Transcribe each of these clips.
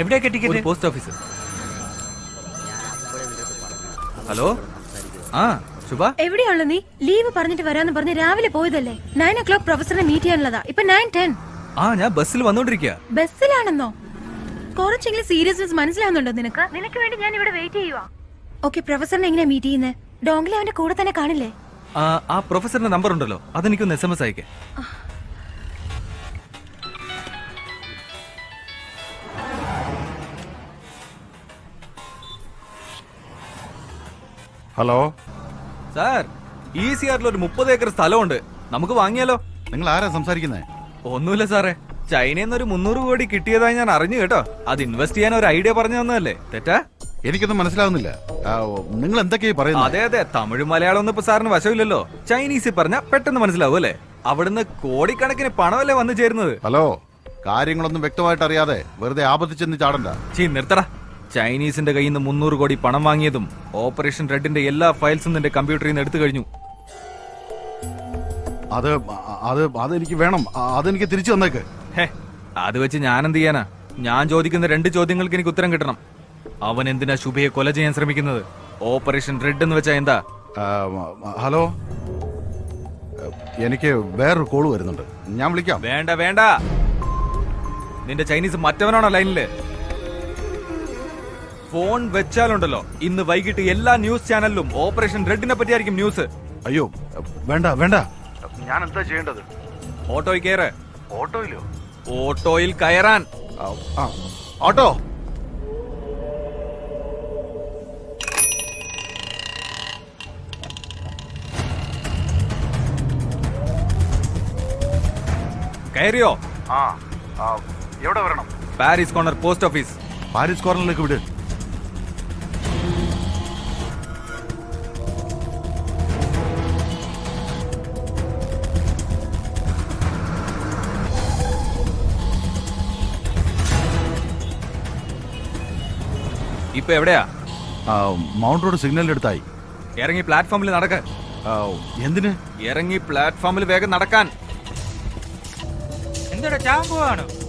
എവിടെയൊക്കെ ticket post office hello ആ ശുഭ? എവിടെയുള്ള നീ? ലീവ് പറഞ്ഞിട്ട് വരാന്ന് പറഞ്ഞ് രാവിലെ പോയതല്ലേ? നയൻ ഓ ക്ലോക്ക് പ്രൊഫസറിനെ മീറ്റ് ചെയ്യാനുള്ളതാ. ഇപ്പൊ നയൻ ടെൻ ആ ഞാൻ ബസ്സിൽ വന്നോണ്ടിരിക്കുക ബസ്സിലാണെന്നോ? കുറച്ചെങ്കിലും സീരിയസ്നെസ് മനസ്സിലാവുന്നുണ്ടോ നിനക്ക്? നിനക്ക് വേണ്ടി ഞാൻ ഇവിടെ വെയിറ്റ് ചെയ്യുവാ. ഓക്കെ പ്രൊഫസറിനെ എങ്ങനെയാ മീറ്റ് ചെയ്യുന്നത് ഡോംഗ്ലി അവന്റെ കൂടെ തന്നെ കാണില്ലേ? ആ പ്രൊഫസറിന്റെ നമ്പർ ഉണ്ടല്ലോ. അതെനിക്കൊന്ന് എസ് എം എസ് അയക്കേ. ഹലോ? സാർ ഈ സി ആറിൽ ഒരു മുപ്പത് ഏക്കർ സ്ഥലമുണ്ട്. നമുക്ക് വാങ്ങിയാലോ? നിങ്ങൾ ആരാ സംസാരിക്കുന്നത് ഒന്നുമില്ല സാറേ. ചൈനയിൽ നിന്ന് ഒരു മുന്നൂറ് കോടി കിട്ടിയതായി ഞാൻ അറിഞ്ഞു കേട്ടോ. അത് ഇൻവെസ്റ്റ് ചെയ്യാൻ ഒരു ഐഡിയ പറഞ്ഞു തന്നല്ലേ തെറ്റാ? എനിക്കൊന്നും മനസ്സിലാവുന്നില്ല. നിങ്ങൾ എന്തൊക്കെയാ പറയുന്നത് അതെ അതെ. തമിഴ് മലയാളം ഒന്നും ഇപ്പൊ സാറിന് വശമില്ലല്ലോ. ചൈനീസ് പറഞ്ഞ പെട്ടെന്ന് മനസ്സിലാവും അല്ലേ? അവിടുന്ന് കോടിക്കണക്കിന് പണമല്ലേ വന്നു ചേരുന്നത്. ഹലോ കാര്യങ്ങളൊന്നും വ്യക്തമായിട്ട് അറിയാതെ വെറുതെ ആപത്തിച്ചെന്ന് ചാടണ്ട. ചീ നിർത്തടാ. ചൈനീസിന്റെ കയ്യിൽ നിന്ന് മുന്നൂറ് കോടി പണം വാങ്ങിയതും ഓപ്പറേഷൻ റെഡിന്റെ എല്ലാ ഫയൽസും നിന്റെ കമ്പ്യൂട്ടറിൽ നിന്ന് എടുത്തു കഴിഞ്ഞു. അത് അത് അതെനിക്ക് വേണം. അതെനിക്ക് തിരിച്ചു തന്നേക്ക്. ഹേ അത് വെച്ച് ഞാൻ എന്ത് ചെയ്യാനാ? ഞാൻ ചോദിക്കുന്ന രണ്ട് ചോദ്യങ്ങൾക്ക് എനിക്ക് ഉത്തരം കിട്ടണം. അവൻ എന്തിനാ ശുഭയെ കൊല ചെയ്യാൻ ശ്രമിക്കുന്നത്? ഓപ്പറേഷൻ റെഡ് എന്ന് വെച്ചാ എന്താ? ഹലോ? എനിക്ക് വേറൊരു കോൾ വരുന്നുണ്ട്. ഞാൻ വിളിക്കാം. വേണ്ട വേണ്ട. നിന്റെ ചൈനീസ് മറ്റവനാണോ ലൈനിൽ? ഫോൺ വെച്ചാലുണ്ടല്ലോ. ഇന്ന് വൈകിട്ട് എല്ലാ ന്യൂസ് ചാനലിലും ഓപ്പറേഷൻ റെഡിനെ പറ്റിയായിരിക്കും ന്യൂസ്. അയ്യോ വേണ്ട വേണ്ട. ഞാൻ എന്താ ചെയ്യേണ്ടത്? ഓട്ടോയിൽ കയറ്. ഓട്ടോയിലോ? ഓട്ടോയിൽ കയറാൻ. ഓട്ടോ. കയറിയോ? ആ ആ, എവിടെ വരണം? Paris corner post office. Paris കോർണറിലേക്ക് വിട്. ഇപ്പൊ എവിടെയാ? മൗണ്ട് റോഡ് സിഗ്നലിന്റെ അടുത്തായി ഇറങ്ങി പ്ലാറ്റ്ഫോമിൽ നടക്ക. എന്തിന്? ഇറങ്ങി പ്ലാറ്റ്ഫോമിൽ വേഗം നടക്കാൻ. എന്തോടെ ചാമ്പുവാണോ? പോവാണോ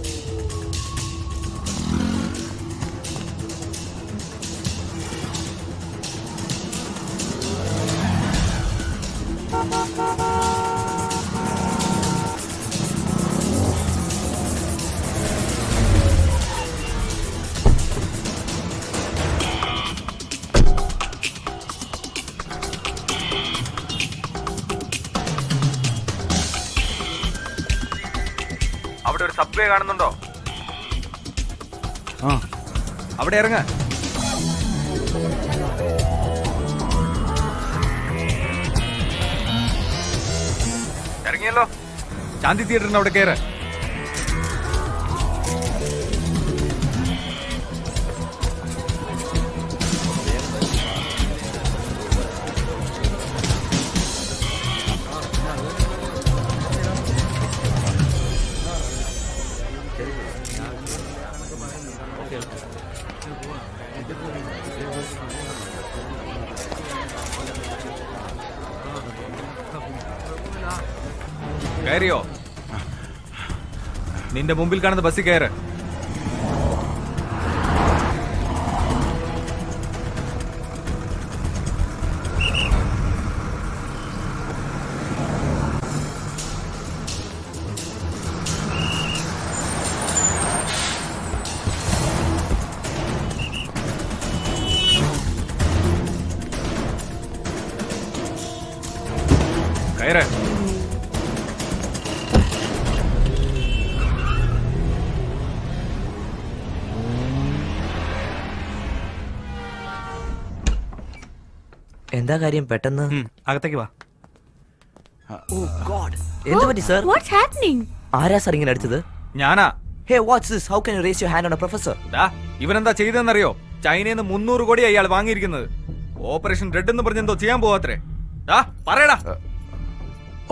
അവിടെ കാണുന്നുണ്ടോ? ആ. അവിടെ ഇറങ്ങ. ഇറങ്ങിയല്ലോ. ശാന്തി തിയേറ്ററിന് അവിടെ കയറ് നിന്റെ മുമ്പിൽ കാണുന്ന ബസ്സിൽ കയറ്. എന്താ കാര്യം പെട്ടെന്ന്? അകത്തേക്ക് വാ. എന്ത് പറ്റി സർ? വാട്ട്സ് ഹാപ്പനിങ് ആരാ സർ ഇങ്ങനെ അടിച്ചത്? ഞാനാ. Hey what's this how can you raise your hand on a professor ദാ ഇവനെന്താ ചെയ്തതെന്നറിയോ? ചൈനയിൽ നിന്ന് മുന്നൂറ് കോടി അയാൾ വാങ്ങിയിരിക്കുന്നത്. ഓപ്പറേഷൻ റെഡ് എന്ന് പറഞ്ഞെന്തോ ചെയ്യാൻ പോവാത്രേ. ദാ പറയടാ.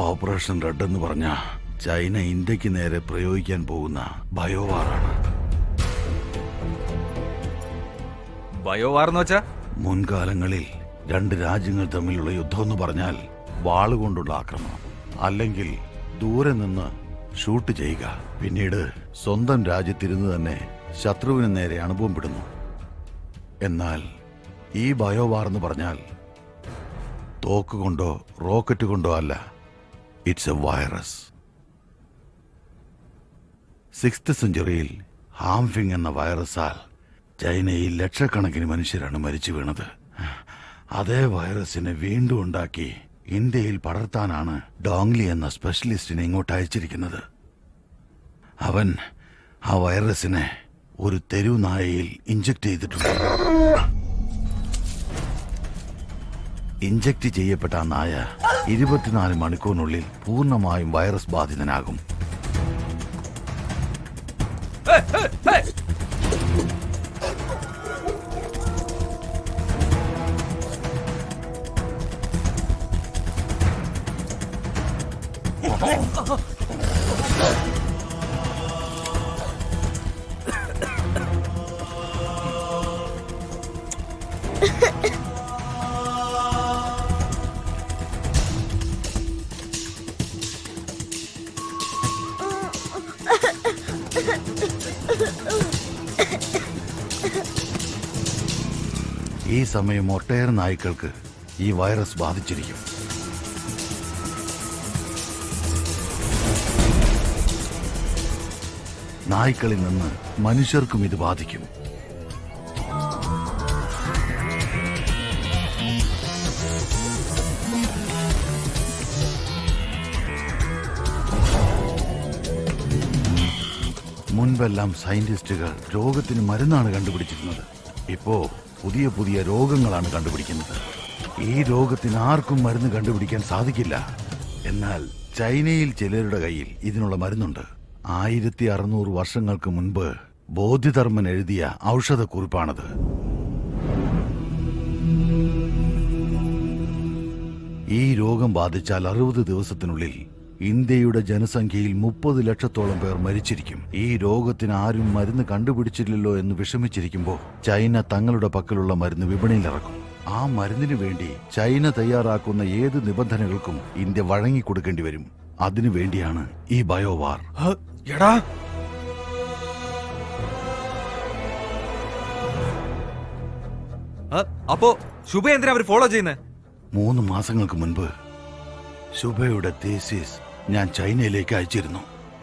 ഓപ്പറേഷൻ റെഡ് എന്ന് പറഞ്ഞ ചൈന ഇന്ത്യയ്ക്ക് നേരെ പ്രയോഗിക്കാൻ പോകുന്ന ബയോവാറാണ് ബയോവാർ എന്ന് വെച്ചാ? മുൻകാലങ്ങളിൽ രണ്ട് രാജ്യങ്ങൾ തമ്മിലുള്ള യുദ്ധം എന്ന് പറഞ്ഞാൽ വാളുകൊണ്ടുള്ള ആക്രമണം. അല്ലെങ്കിൽ ദൂരെ നിന്ന് ഷൂട്ട് ചെയ്യുക. പിന്നീട് സ്വന്തം രാജ്യത്തിരുന്ന് തന്നെ ശത്രുവിന് നേരെ അണുബോംബിടുന്നു എന്നാൽ ഈ ബയോവാർ എന്ന് പറഞ്ഞാൽ തോക്ക് കൊണ്ടോ റോക്കറ്റ് കൊണ്ടോ അല്ല ഇറ്റ്സ് എ വൈറസ്. സിക്സ്ത് സെഞ്ചുറിയിൽ ഹാംഫിംഗ് എന്ന വൈറസാൽ ചൈനയിൽ ലക്ഷക്കണക്കിന് മനുഷ്യരാണ് മരിച്ചു വീണത്. അതേ വൈറസിനെ വീണ്ടും ഉണ്ടാക്കി ഇന്ത്യയിൽ പടർത്താനാണ് ഡോങ്ലി എന്ന സ്പെഷ്യലിസ്റ്റിനെ ഇങ്ങോട്ട് അയച്ചിരിക്കുന്നത്. അവൻ ആ വൈറസിനെ ഒരു തെരുവുനായയിൽ ഇഞ്ചക്ട് ചെയ്തിട്ടുണ്ട്. ഇഞ്ചക്ട് ചെയ്യപ്പെട്ട ആ നായ ഇരുപത്തിനാല് മണിക്കൂറിനുള്ളിൽ പൂർണമായും വൈറസ് ബാധിതനാകും. സമയം ഒട്ടേറെ നായ്ക്കൾക്ക് ഈ വൈറസ് ബാധിച്ചിരിക്കും. നായ്ക്കളിൽ നിന്ന് മനുഷ്യർക്കും ഇത് ബാധിക്കും. മുൻപെല്ലാം സയന്റിസ്റ്റുകൾ രോഗത്തിന് മരുന്നാണ് കണ്ടുപിടിച്ചിരുന്നത്. ഇപ്പോ പുതിയ പുതിയ രോഗങ്ങളാണ് കണ്ടുപിടിക്കുന്നത്. ഈ രോഗത്തിന് ആർക്കും മരുന്ന് കണ്ടുപിടിക്കാൻ സാധിക്കില്ല. എന്നാൽ ചൈനയിൽ ചിലരുടെ കയ്യിൽ ഇതിനുള്ള മരുന്നുണ്ട്. ആയിരത്തി അറുന്നൂറ് വർഷങ്ങൾക്ക് മുൻപ് ബോധിധർമ്മൻ എഴുതിയ ഔഷധക്കുറിപ്പാണത്. ഈ രോഗം ബാധിച്ചാൽ അറുപത് ദിവസത്തിനുള്ളിൽ ഇന്ത്യയുടെ ജനസംഖ്യയിൽ മുപ്പത് ലക്ഷത്തോളം പേർ മരിച്ചിരിക്കും. ഈ രോഗത്തിന് ആരും മരുന്ന് കണ്ടുപിടിച്ചില്ലല്ലോ എന്ന് വിഷമിച്ചിരിക്കുമ്പോൾ ചൈന തങ്ങളുടെ പക്കലുള്ള മരുന്ന് വിപണിയിലിറക്കും. ആ മരുന്നിനു വേണ്ടി ചൈന തയ്യാറാക്കുന്ന ഏത് നിബന്ധനകൾക്കും ഇന്ത്യ വഴങ്ങിക്കൊടുക്കേണ്ടി വരും. അതിനു വേണ്ടിയാണ് ഈ ബയോവാർ. ഹ, എടാ. അപ്പോ ശുഭ എന്തിനാ അവർ ഫോളോ ചെയ്യുന്നത് മൂന്ന് മാസങ്ങൾക്ക് മുൻപ് ശുഭയുടെ തേസിസ് ഞാൻ ചൈനയിലേക്ക് അയച്ചിരുന്നു.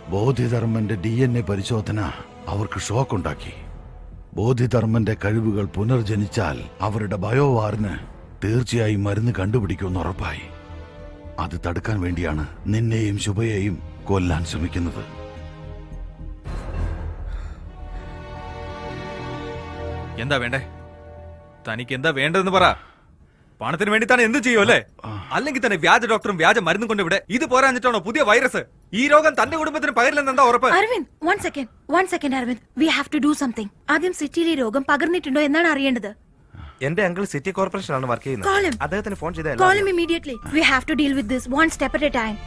ബോധിധർമ്മന്റെ ഡി എൻ എ പരിശോധന അവർക്ക് ഷോക്കുണ്ടാക്കി. ബോധിധർമ്മന്റെ കഴിവുകൾ പുനർജനിച്ചാൽ അവരുടെ ബയോവാറിന് തീർച്ചയായും മരുന്ന് കണ്ടുപിടിക്കുമെന്ന് ഉറപ്പായി. അത് തടുക്കാൻ വേണ്ടിയാണ് നിന്നെയും ശുഭയെയും കൊല്ലാൻ ശ്രമിക്കുന്നത്. എന്താ വേണ്ടേ? തനിക്ക് എന്താ വേണ്ടതെന്ന് പറ. പണത്തിന് വേണ്ടി താൻ എന്ത് ചെയ്യും അല്ലേ? അല്ലെങ്കിൽ തന്നെ വ്യാജ ഡോക്ടറും വ്യാജ മരുന്നും കൊണ്ട് ഇവിടെ ഇത് പോരാഞ്ഞിട്ടാണോ പുതിയ വൈറസ്? ഈ രോഗം തന്റെ കുടുംബത്തിന് പകരില്ലെന്ന് എന്താ ഉറപ്പ്? Aravind one second one second Aravind. We have to do something ആദ്യം സിറ്റിയിൽ ഈ രോഗം പകർന്നിട്ടുണ്ടോ എന്നാണ് അറിയേണ്ടത്. എന്റെ അങ്കിൾ സിറ്റി കോർപ്പറേഷനിലാണ് വർക്ക് Call him. ചെയ്യുന്നത് അദ്ദേഹത്തിന് ഫോൺ ചെയ്താൽ Call him immediately. We have to deal with this one step at a time.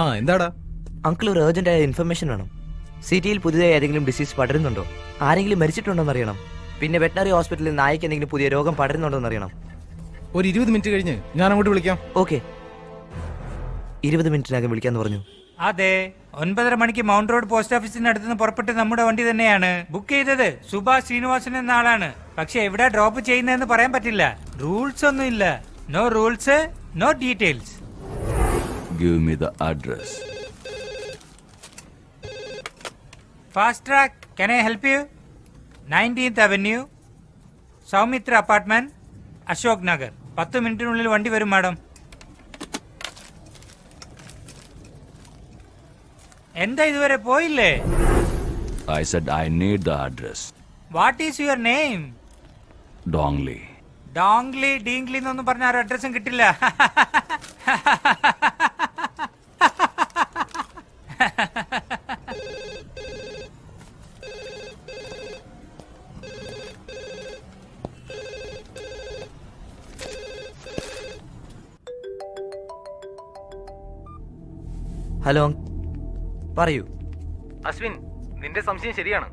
ആ എന്താടാ? അങ്കിൾ ഒരു അർജന്റ് ആയ ഇൻഫർമേഷൻ വേണം. സിറ്റിയിൽ പുതിയതായി ഏതെങ്കിലും ഡിസീസ് പടരുന്നുണ്ടോ? ആരെങ്കിലും മരിച്ചിട്ടുണ്ടോ എന്നറിയണം പിന്നെ വെറ്റനറി ഹോസ്പിറ്റലിൽ നായ്ക്ക് എന്തെങ്കിലും പുതിയ രോഗം പടരുന്നുണ്ടോ എന്നറിയണം ഒരു ഇരുപത് മിനിറ്റ് കഴിഞ്ഞ് ഞാൻ അങ്ങോട്ട് വിളിക്കാം. ഓക്കെ. ഇരുപത് മിനിറ്റിനകം വിളിക്കാന്ന് പറഞ്ഞു. അതെ ഒൻപതര മണിക്ക് മൗണ്ട് റോഡ് പോസ്റ്റ് ഓഫീസിന് അടുത്ത് നിന്ന് പുറപ്പെട്ട് നമ്മുടെ വണ്ടി തന്നെയാണ്. ബുക്ക് ചെയ്തത് സുഭാഷ് ശ്രീനിവാസൻ എന്ന ആളാണ് പക്ഷെ എവിടെ ഡ്രോപ്പ് ചെയ്യുന്നതെന്ന് പറയാൻ പറ്റില്ല. റൂൾസ് ഒന്നും ഇല്ല. No rules no details give me the address. Fast track can I help you nineteenth avenue Soumitra apartment Ashok Nagar പത്ത് മിനിറ്റിനുള്ളിൽ വണ്ടി വരും മാഡം. എന്താ ഇതുവരെ പോയില്ലേ? I said I need the address. What is your name Dongli. Dongli ഡീംഗ്ലി എന്നൊന്നും പറഞ്ഞ ആ അഡ്രസ്സും കിട്ടില്ല. പറയൂ. അശ്വിൻ നിന്റെ സംശയം ശരിയാണ്.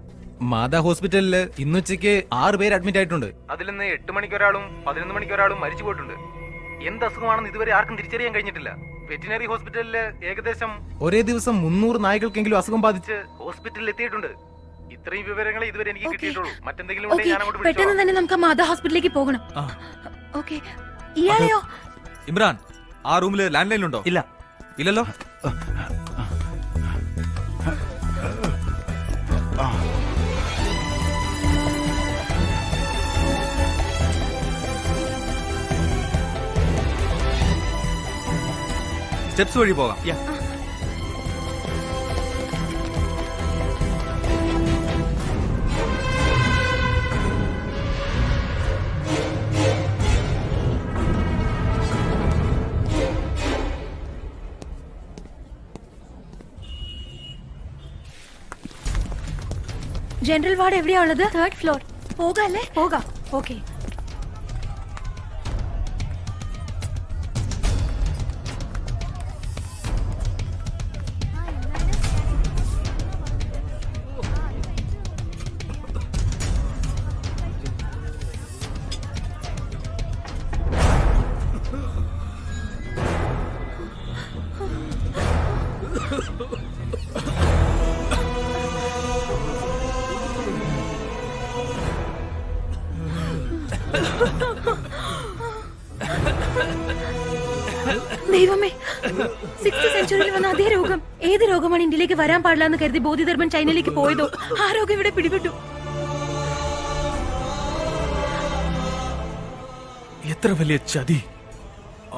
മാതാ ഹോസ്പിറ്റലിൽ ഇന്നുച്ചയ്ക്ക് ആറ് പേര് അഡ്മിറ്റ് ആയിട്ടുണ്ട്. അതിൽ നിന്ന് എട്ട് മണിക്ക് ഒരാളും പതിനൊന്ന് മണിക്ക് ഒരാളും മരിച്ചു പോയിട്ടുണ്ട്. എന്ത് അസുഖമാണെന്ന് ഇതുവരെ ആർക്കും തിരിച്ചറിയാൻ കഴിഞ്ഞിട്ടില്ല. വെറ്റിനറി ഹോസ്പിറ്റലിൽ ഏകദേശം ഒരേ ദിവസം മുന്നൂറ് നായ്ക്കൾക്കെങ്കിലും അസുഖം ബാധിച്ച് ഹോസ്പിറ്റലിൽ എത്തിയിട്ടുണ്ട്. ഇത്രയും വിവരങ്ങൾ ഇതുവരെ എനിക്ക്. കിട്ടിയിട്ടുള്ളൂ. മറ്റെന്തെങ്കിലും ഉണ്ടെങ്കിൽ ഞാൻ അങ്ങോട്ട് പെട്ടെന്ന് വിളിച്ചോളാം. തന്നെ നമുക്ക് മാതാ ഹോസ്പിറ്റലിലേക്ക് പോകണം. ആ. ഓക്കെ. ഇയാളെയോ? ഇമ്രാൻ ആ റൂമിൽ ലാൻഡ് ലൈൻ ഉണ്ടോ? ഇല്ല. ഇല്ലല്ലോ? സ്റ്റെപ്സ് വഴി പോകാം ജനറൽ വാർഡ് എവിടെയാ ഉള്ളത് തേർഡ് ഫ്ലോർ പോകാല്ലേ പോകാം ഓക്കെ വരാൻ പാടില്ല എന്ന് കരുതി ബോധിധർമ്മൻ ചൈനയിലേക്ക് പോയതോ? ആരോഗ്യം രോഗം ഇവിടെ പിടിപെട്ടു. എത്ര വലിയ ചതി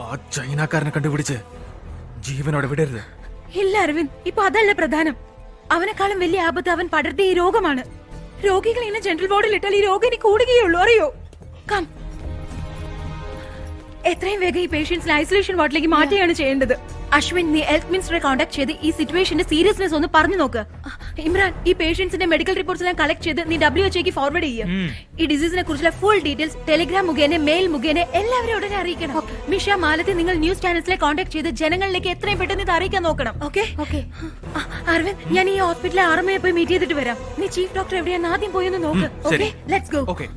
ആ ചൈനക്കാരനെ കണ്ടുപിടിച്ച് ജീവനോടെ വിടരുത്. ഇല്ല അരവിന്ദ്. ഇപ്പൊ അതല്ല പ്രധാനം. അവനെക്കാളും വലിയ ആപത്ത് അവൻ പടർത്തിയ ഈ രോഗമാണ്. രോഗികളെ ഇങ്ങനെ ജനറൽ ബോർഡിൽ ഇട്ടാൽ ഈ രോഗം ഇനി കൂടുകയുള്ളൂ അറിയോ? കം. എത്രയും വേഗം ഈ പേഷ്യൻസിനെ ഐസൊലേഷൻ വാർഡിലേക്ക് മാറ്റുകയാണ് ചെയ്യേണ്ടത്. അശ്വിൻ നീ ഹെൽത്ത് മിനിസ്റ്ററെ കോൺടാക്ട് ചെയ്ത് ഈ സിറ്റുവേഷന്റെ സീരിയസ്നെസ് ഒന്ന് പറഞ്ഞു നോക്ക്. ഇമ്രാൻ ഈ പേഷ്യൻസിന്റെ മെഡിക്കൽ റിപ്പോർട്ട്സ് എല്ലാം കളക്ട് ചെയ്ത് നീ ഡബ്ല്യു എച്ച് ഫോർവേഡ് ചെയ്യുക ഈ ഡിസീസിനെ കുറിച്ചുള്ള ഫുൾ ഡീറ്റെയിൽസ് ടെലിഗ്രാം മുഖേന മെയിൽ മുഖേന എല്ലാവരും ഉടനെ അറിയിക്കണം. മിഷ മാലത്തെ നിങ്ങൾ ന്യൂസ് ചാനൽസിലെ കോൺടാക്ട് ചെയ്ത് ജനങ്ങളിലേക്ക് എത്രയും പെട്ടെന്ന് ഇത് അറിയിക്കാൻ നോക്കണം. ഓക്കെ ഓക്കെ അരവിന്ദ് ഞാൻ ഈ ഹോസ്പിറ്റലിലെ ആർമയെ പോയി മീറ്റ് ചെയ്തിട്ട് വരാം. നീ ചീഫ് ഡോക്ടർ എവിടെയാണ് ആദ്യം പോയി ഒന്ന് നോക്ക്. ഓക്കെ ലെറ്റ്സ് ഗോ ഓക്കെ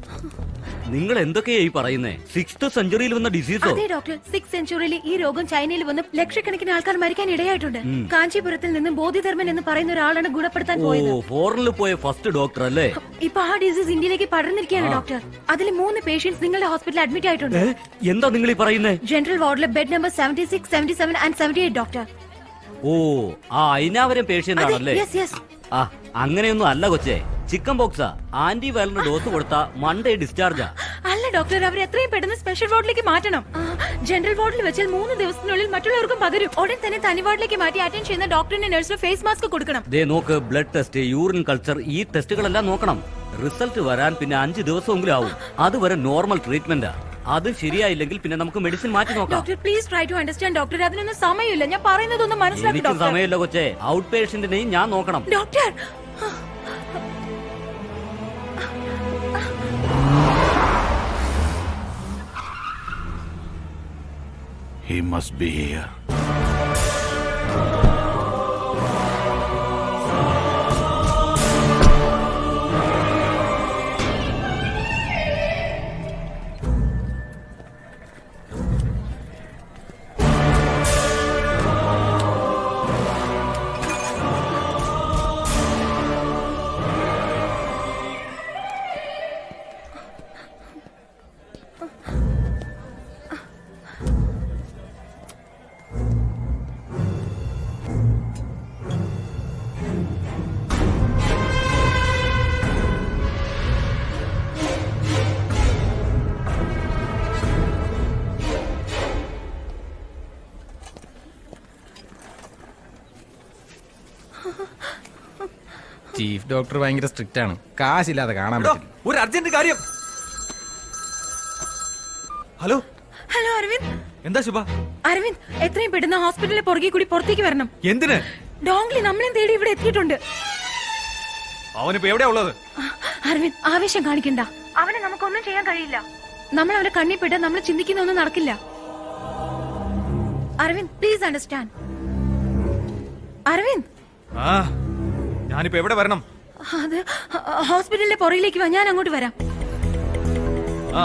നിങ്ങൾ എന്തൊക്കെയാ ഈ പറയുന്നേ? സിക്സ്ത് സെഞ്ചുറിയിൽ വന്ന ഡിസീസോ അതെ ഡോക്ടർ സിക്സ് സെഞ്ചുറിയിൽ ഈ രോഗം ചൈനയിൽ വന്ന് ലക്ഷക്കണക്കിന് ആൾക്കാർ മരിക്കാൻ ഇടയായിട്ടുണ്ട്. കാഞ്ചീപുരത്തിൽ നിന്നും ബോധിധർമ്മൻ എന്ന് പറയുന്ന ഒരാളാണ് ഗുണപ്പെടുത്താൻ പോയത്. ഫോറിനിൽ പോയ ഫസ്റ്റ് ഡോക്ടർ അല്ലേ? ഇപ്പൊ ആ ഡിസീസ് ഇന്ത്യയിലേക്ക് പടർന്നിരിക്കുകയാണ് ഡോക്ടർ അതിൽ മൂന്ന് പേഷ്യൻസ് നിങ്ങളുടെ ഹോസ്പിറ്റലിൽ അഡ്മിറ്റ് ആയിട്ടുണ്ട്. എന്താ നിങ്ങൾ ഈ പറയുന്നത് ജനറൽ വാർഡിലെ bed number seventy six seventy seven and seventy eight doctor ഓ ആ അയിനാവരം പേഷ്യന്റ് ആണല്ലേ? അങ്ങനെയൊന്നും അല്ല കൊച്ചേ. ചിക്കൻ ബോക്സാ. ആന്റി വൈറലിന് ഡോസ് കൊടുത്ത മൺഡേ ഡിസ്ചാർജാ അല്ല ഡോക്ടർ അവർ എത്രയും പെട്ടെന്ന് സ്പെഷ്യൽ വാർഡിലേക്ക് മാറ്റണം. ജനറൽ വാർഡിൽ വെച്ചാൽ മൂന്ന് ദിവസത്തിനുള്ളിൽ മറ്റുള്ളവർക്കും പകരും. ഉടൻ തന്നെ തനി വാർഡിലേക്ക് മാറ്റി അറ്റൻഡ് ചെയ്യുന്ന ഡോക്ടറിന്റെ നഴ്സിന് ഫേസ് മാസ്ക് കൊടുക്കണം. ദേ നോക്ക് ബ്ലഡ് ടെസ്റ്റ് യൂറിൻ കൾച്ചർ ഈ ടെസ്റ്റുകളെല്ലാം നോക്കണം. റിസൾട്ട് വരാൻ പിന്നെ അഞ്ച് ദിവസമെങ്കിലും ആവും. അതുവരെ നോർമൽ ട്രീറ്റ്മെന്റാ അത് ശരിയായില്ലെങ്കിൽ പിന്നെ നമുക്ക് മെഡിസിൻ മാറ്റി നോക്കാം. Doctor please try to understand doctor അതിനൊന്നും സമയമില്ല. ഞാൻ പറയുന്നതൊന്നും മനസ്സിലാക്കി സമയമില്ല കൊച്ചേ. ഔട്ട് പേഷ്യന്റിനെയും ഞാൻ നോക്കണം. Doctor must be here. Chief doctor ഭയങ്കര സ്ട്രിക്റ്റ് ആണ്. കാശില്ലാതെ കാണാൻ പറ്റില്ല. ഒരു അർജന്റ് കാര്യം. ഹലോ? ഹലോ അരവിന്ദ്. എന്താ ശുഭ? അരവിന്ദ് എത്രയും പെട്ടെന്ന് ഹോസ്പിറ്റലിലെ പുറകെ കൂടി പുറത്തേക്ക് വരണം. എന്തിന്? ഡോങ്ലി നമ്മളെയും തേടി ഇവിടെ എത്തിയിട്ടുണ്ട്. അവനിപ്പോ എവിടെയാ ഉള്ളത്? ആ, അരവിന്ദ് ആവേശം കാണിക്കണ്ട. അവനെ നമുക്കൊന്നും ചെയ്യാൻ കഴിയില്ല. നമ്മൾ അവനെ കണ്ണിപ്പെട്ട് നമ്മൾ ചിന്തിക്കുന്ന ഒന്നും നടക്കില്ല. Aravind please understand Aravind. ആ. ഞാനിപ്പോ എവിടെ വരണം? അത് ഹോസ്പിറ്റലിലെ പുറയിലേക്ക് വാ. ഞാൻ അങ്ങോട്ട് വരാം. ആ.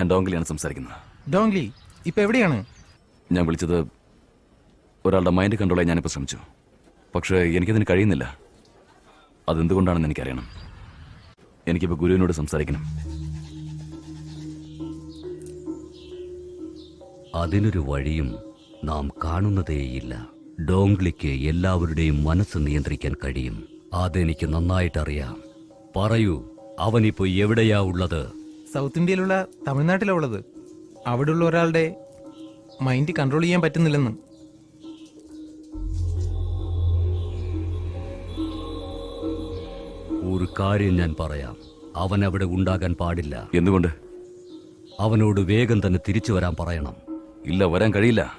ഞാൻ ഡോങ്ലിയാണ് സംസാരിക്കുന്നത്. ഡോങ്ലി ഇപ്പൊ എവിടെയാണ്? ഞാൻ വിളിച്ചത് ഒരാളുടെ മൈൻഡ് കൺട്രോൾ ചെയ്യാൻ ഞാനിപ്പോൾ ശ്രമിച്ചു. പക്ഷേ എനിക്കതിന് കഴിയുന്നില്ല. അതെന്തുകൊണ്ടാണെന്ന് എനിക്കറിയണം. എനിക്കിപ്പോൾ ഗുരുവിനോട് സംസാരിക്കണം. അതിനൊരു വഴിയും നാം കാണുന്നതേയില്ല. ഡോങ്ലിക്ക് എല്ലാവരുടെയും മനസ്സ് നിയന്ത്രിക്കാൻ കഴിയും. അതെനിക്ക് നന്നായിട്ടറിയാം. പറയൂ അവനിപ്പോ എവിടെയാ ഉള്ളത്? സൗത്ത് ഇന്ത്യയിലുള്ള തമിഴ്നാട്ടിലുള്ളത് ഉള്ളത് അവിടെയുള്ള ഒരാളുടെ മൈൻഡ് കൺട്രോൾ ചെയ്യാൻ പറ്റുന്നില്ലെന്ന്. ഒരു കാര്യം ഞാൻ പറയാം. അവൻ അവിടെ ഉണ്ടാകാൻ പാടില്ല. എന്തുകൊണ്ട്? അവനോട് വേഗം തന്നെ തിരിച്ചു വരാൻ പറയണം. ഇല്ല വരാൻ കഴിയില്ല.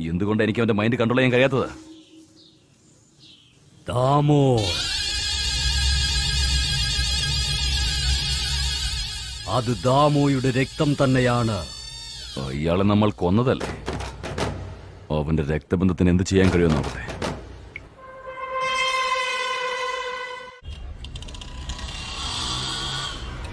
എന്തുകൊണ്ട് എനിക്ക് അവന്റെ മൈൻഡ് കൺട്രോൾ ചെയ്യാൻ കഴിയാത്തത്? ദാമോ അത് ദാമോയുടെ രക്തം തന്നെയാണ്. ഇയാളെ നമ്മൾ കൊന്നതല്ലേ? അവന്റെ രക്തബന്ധത്തിന് എന്ത് ചെയ്യാൻ കഴിയുമെന്ന് നോക്കട്ടെ.